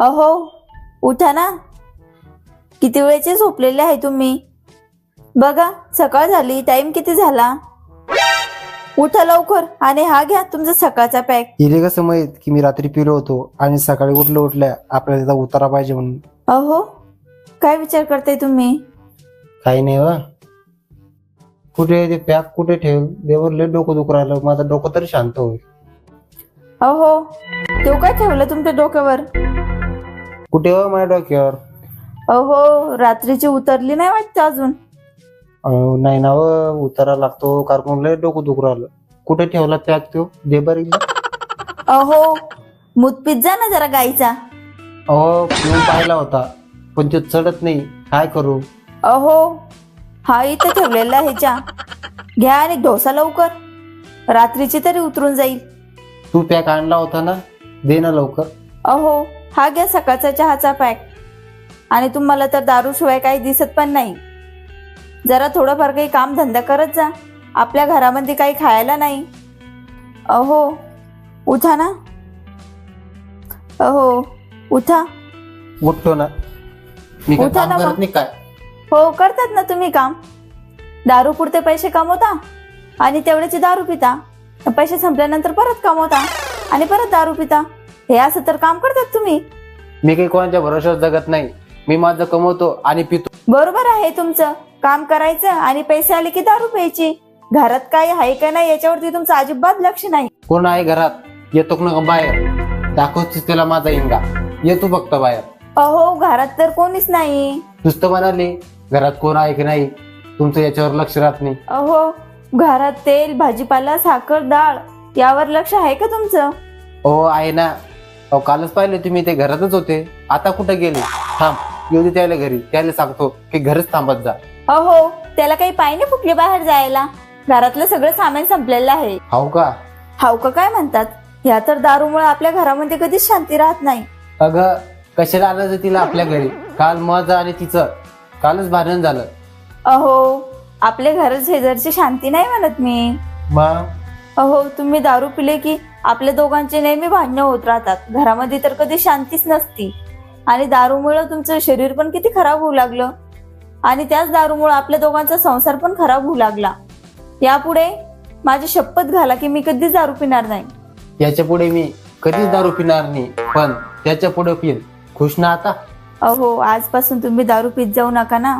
अहो उठा ना. किती वेळेचे झोपलेले आहे तुम्ही? बघा सकाळ झाली टाइम किती झाला? उठा लवकर आणि हा घ्या तुमचा सकाळचा पॅक हिला कसं माहीत की मी रात्री पिलो होतो आणि सकाळी उठल्या उठल्या आपल्याला त्याचा उतारा पाहिजे म्हणून. अहो काय विचार करताय तुम्ही? काही नाही वा कुठे ते पॅक कुठे ठेव देवर लय डोकं दुखू राहिलं. माझं डोकं तरी शांत होईल. अहो तो काय ठेवलं तुमच्या डोक्यावर? कुठे हो माझ्या डोक्यावर? अहो रात्रीची उतरली नाही वाटतं अजून? अहो, नाही ना व उतारा लागतो कारण लय डोकं दुखू राहिलं. कुठे ठेवला पॅक तो? दे बरं अहो मूत पिझ्झा ना जरा गाईचा. अहो पिऊन पाहिला होता पण तो चढत नाही. काय करू? अहो हा इथं ठेवलेला ह्याच्या. घ्या आणि डोसा लवकर. रात्रीची तरी उतरून जाईल. तू पॅक आणला होता ना? दे ना लवकर. अहो हा घ्या सकाळचा चहाचा पॅक आणि तुम्हाला तर दारूशिवाय काही दिसत पण नाही. जरा थोडंफार काही काम धंदा करत जा. आपल्या घरामध्ये काही खायला नाही. अहो उठा ना. अहो उठा. उठतो ना. मी काय उठा काम ना करत मग. नाही काय? हो करतात ना तुम्ही काम. दारू पुरते पैसे कमवता आणि तेवढ्याचे दारू पिता. पैसे संपल्यानंतर परत कमवता आणि परत दारू पिता. हे असं तर काम करतात तुम्ही. मी काही कोणाच्या भरोशावर जगत नाही. मी माझं कमवतो आणि पितो. बरोबर आहे तुमचं. काम करायचं आणि पैसे आले की दारू प्यायची. घरात काय आहे का नाही याच्यावरती तुमचं अजिबात लक्ष नाही. कोण आहे घरात? येतो का ना बाहेर? दाखवतोस त्याला माझा इंगा येतो फक्त बाहेर. अहो घरात तर कोणीच नाही. नुसतं म्हणाले घरात कोण आहे की नाही? तुमचं याच्यावर लक्ष राहत नाही. अहो घरात तेल भाजीपाला साखर डाळ यावर लक्ष आहे का तुमचं? हो आहे ना. अहो कालच पाहिले तुम्ही ते घरातच होते. आता कुठं गेले? थांब येऊ दे त्याला घरी. त्याला सांगतो की घरच थांबत जा. अहो त्याला काही पाय नाही फुटले बाहेर जायला. घरातलं सगळं सामान संपलेलं आहे. हाव का? हावका काय म्हणतात? ह्या तर दारूमुळे आपल्या घरामध्ये कधीच शांती राहत नाही. अगं कशाला आणायचं तिला आपल्या घरी? काल माझं आणि तिचं. कालच भांडण झालं. अहो आपल्या घरात शेजारची शांती नाही म्हणत मी. मग? अहो तुम्ही दारू पिले की आपल्या दोघांचे नेहमी भांडणं होत राहतात. घरामध्ये तर कधी शांतीच नसती. आणि दारूमुळे तुमचं शरीर पण किती खराब होऊ लागलं. आणि त्याच दारूमुळे आपल्या दोघांचा संसार पण खराब होऊ लागला. यापुढे माझी शपथ घाला की मी कधीच दारू पिणार नाही. याच्यापुढे मी कधीच दारू पिणार नाही पण त्याच्या पुढे पिन. खुश ना आता? अहो आजपासून तुम्ही दारू पित जाऊ नका ना.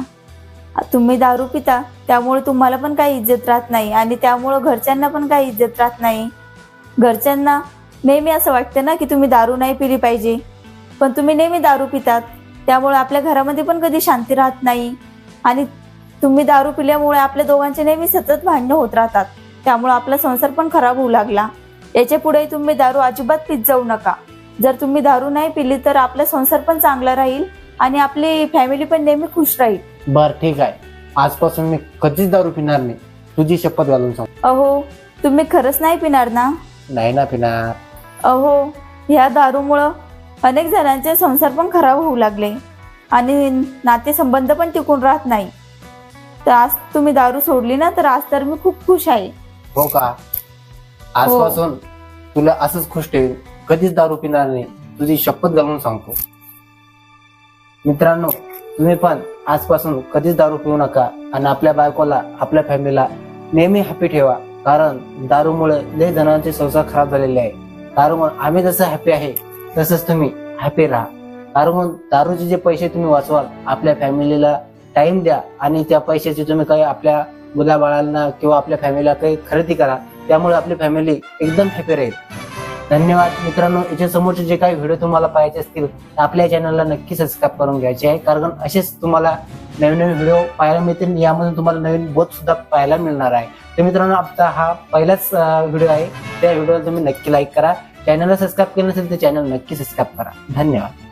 तुम्ही दारू पिता त्यामुळे तुम्हाला पण काही इज्जत राहत नाही आणि त्यामुळं घरच्यांना पण काही इज्जत राहत नाही. घरच्यांना नेहमी असं वाटतं ना की तुम्ही दारू नाही पिली पाहिजे. पण तुम्ही नेहमी दारू पितात. त्यामुळे आपल्या घरामध्ये पण कधी शांती राहत नाही. आणि तुम्ही दारू पिल्यामुळे आपल्या दोघांचे नेहमी सतत भांडणं होत राहतात. त्यामुळे आपला संसार पण खराब होऊ लागला. याच्यापुढे तुम्ही दारू अजिबात पित जाऊ नका. जर तुम्ही दारू नाही पिली तर आपला संसार पण चांगला राहील आणि आपली फॅमिली पण नेहमी खुश राहील. बर ठीक आहे. आजपासून मी कधीच दारू पिणार नाही. तुझी शपथ घालून सांग. अहो तुम्ही खरंच नाही पिणार ना? नाही ना पिणार. अहो ह्या दारूमुळं अनेक जणांचे संसार पण खराब होऊ लागले. आणि नातेसंबंध पण टिकून राहत नाही. तर आज तुम्ही दारू सोडली ना तर आज तर मी खूप खुश आहे. हो का? आजपासून तुला असंच खुश ठेवीन. कधीच दारू पिणार नाही. तुझी शपथ घालून सांगतो. मित्रांनो तुम्ही पण आजपासून कधीच दारू पिऊ नका आणि आपल्या बायकोला आपल्या फॅमिलीला नेहमी हॅपी ठेवा. कारण दारूमुळे लय जणांचे संसार खराब झालेले आहे. दारूमुळे आम्ही जसं हॅपी आहे तसंच तुम्ही हॅपी राहा. कारण दारूचे जे पैसे तुम्ही वाचवाल आपल्या फॅमिलीला टाइम द्या आणि त्या पैशाचे तुम्ही काही आपल्या मुलाबाळांना किंवा आपल्या फॅमिलीला काही खरेदी करा. त्यामुळे आपली फॅमिली एकदम हॅपी राहील. धन्यवाद मित्रांनो. याच्या समोरचे जे काही व्हिडिओ तुम्हाला पाहायचे असतील तर आपल्या चॅनलला नक्की सबस्क्राईब करून घ्यायचे आहे. कारण असेच तुम्हाला नवीन नवीन व्हिडिओ पाहायला मिळतील. यामधून तुम्हाला नवीन बोध सुद्धा पाहायला मिळणार आहे. तर मित्रांनो आपला हा पहिलाच व्हिडिओ आहे. त्या व्हिडिओला तुम्ही नक्की लाईक करा. चॅनलला सबस्क्राईब केलं नसेल तर चॅनल नक्की सबस्क्राईब करा. धन्यवाद.